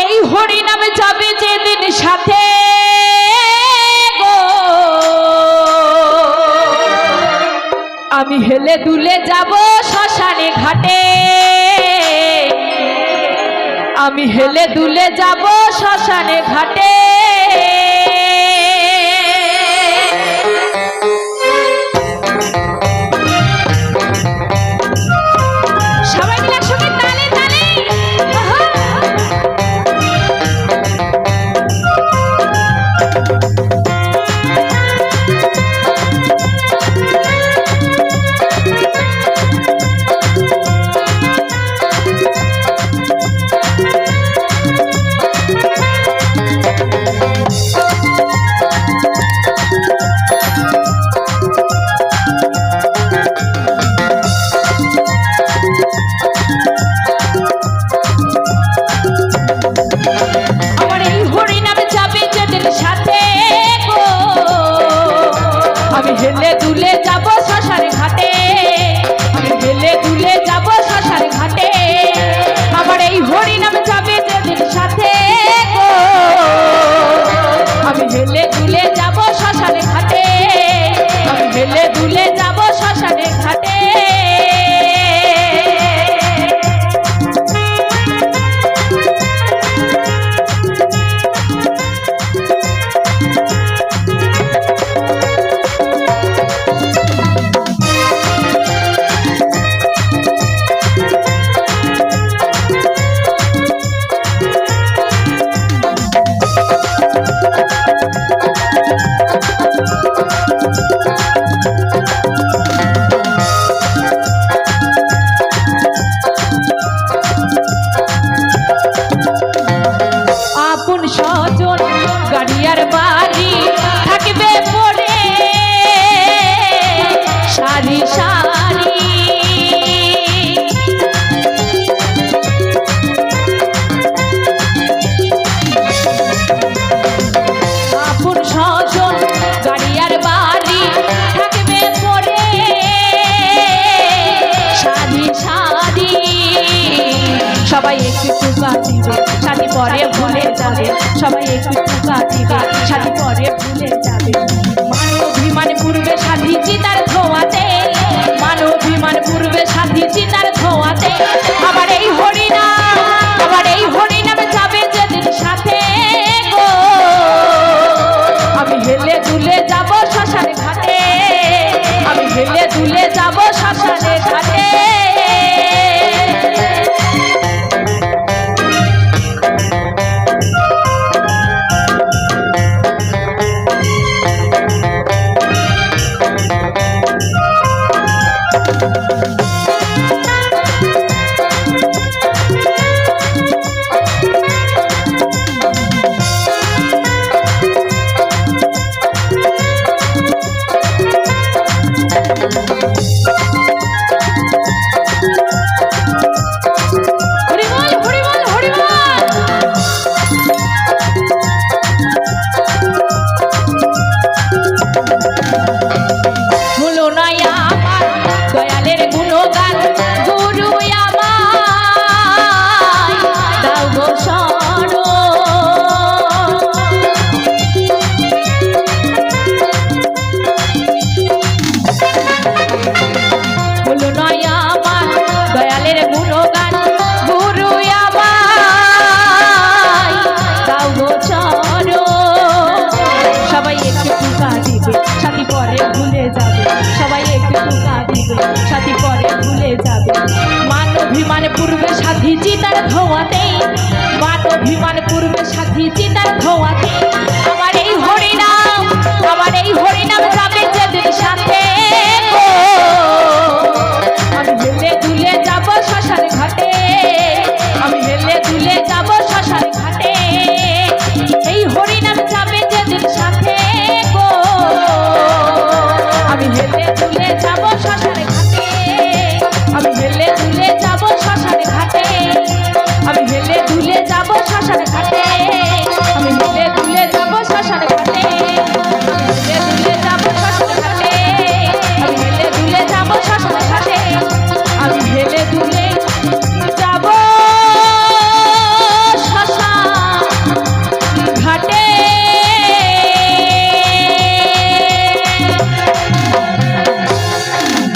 এই হরি নামে যাবে যেদিন সাথে আমি হেলে দুলে যাব শ্মশানে ঘাটে। আমি হেলে দুলে যাব শ্মশানে ঘাটে। সবাই একটু টুকা দিবে সাথে পরে ভুলে যাবে, সবাই একটু একটু দিবে সাথে পরে ভুলে যাবে। যাবে। সবাই একটু কাঁদিবে সাথী পরে ভুলে যাবে। মান অভিমান পূর্বে সাথী চিতার ধোয়াতেই মান অভিমান পূর্বে সাথী চিতার ধোয়াতেই আমার এই হরিনাম, আমার এই হরিনাম যাবে